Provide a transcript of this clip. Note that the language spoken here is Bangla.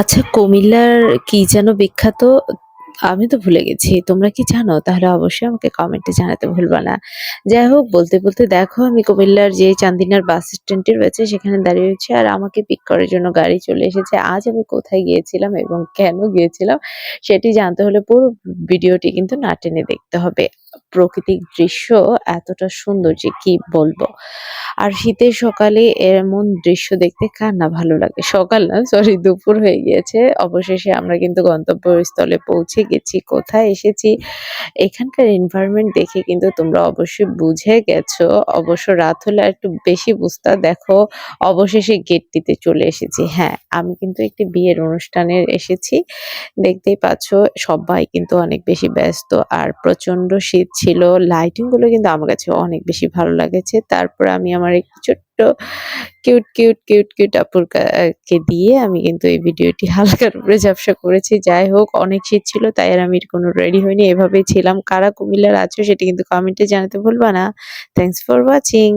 আচ্ছা কুমিল্লার কি যেন বিখ্যাত? আমি তো ভুলে গেছি। তোমরা কি জানো? তাহলে অবশ্যই আমাকে কমেন্টে জানাতে ভুলবা না। যাই হোক বলতে, বলতে দেখো আমি কুমিল্লার যে চান্দিনার বাস স্ট্যান্ডটি রয়েছে সেখানে দাঁড়িয়ে রয়েছি আর আমাকে পিক করার জন্য গাড়ি চলে এসেছে। আজ আমি কোথায় গিয়েছিলাম এবং কেন গিয়েছিলাম সেটি জানতে হলে পুরো ভিডিওটি কিন্তু না টেনে দেখতে হবে। প্রাকৃতিক দৃশ্য এতটা সুন্দর যে কি বলব। আর শীতের সকালে এমন দৃশ্য দেখতে কার না ভালো লাগে? সকাল না সরি দুপুর হয়ে গিয়েছে। অবশেষে আমরা কিন্তু গন্তব্যস্থলে পৌঁছে গেছি। কোথায় এসেছি? এখানকার এনভায়রনমেন্ট দেখে কিন্তু তোমরা অবশ্যই বুঝে গেছো। অবশ্য রাত হলে আরেকটু বেশি বুঝতা। দেখো অবশেষে গেটটিতে চলে এসেছি। হ্যাঁ, আমি কিন্তু একটি বিয়ের অনুষ্ঠানে এসেছি। দেখতেই পাচ্ছ সবাই কিন্তু অনেক বেশি ব্যস্ত আর প্রচণ্ড শীত ছিল। লাইটিংগুলো কিন্তু আমার কাছে অনেক বেশি ভালো লাগেছে। তারপর আমি আমার একটি ছোট্ট কিউট, কিউট, কিউট, কিউট আপুর কে দিয়ে আমি কিন্তু এই ভিডিওটি হালকার উপরে ঝাপসা করেছি। যাই হোক অনেক শীত ছিল তাই আর আমি কোনো রেডি হইনি। এভাবেই ছিলাম। কারা কুমিল্লার আছো সেটা কিন্তু কমেন্টে জানাতে ভুলবা না। Thanks for watching.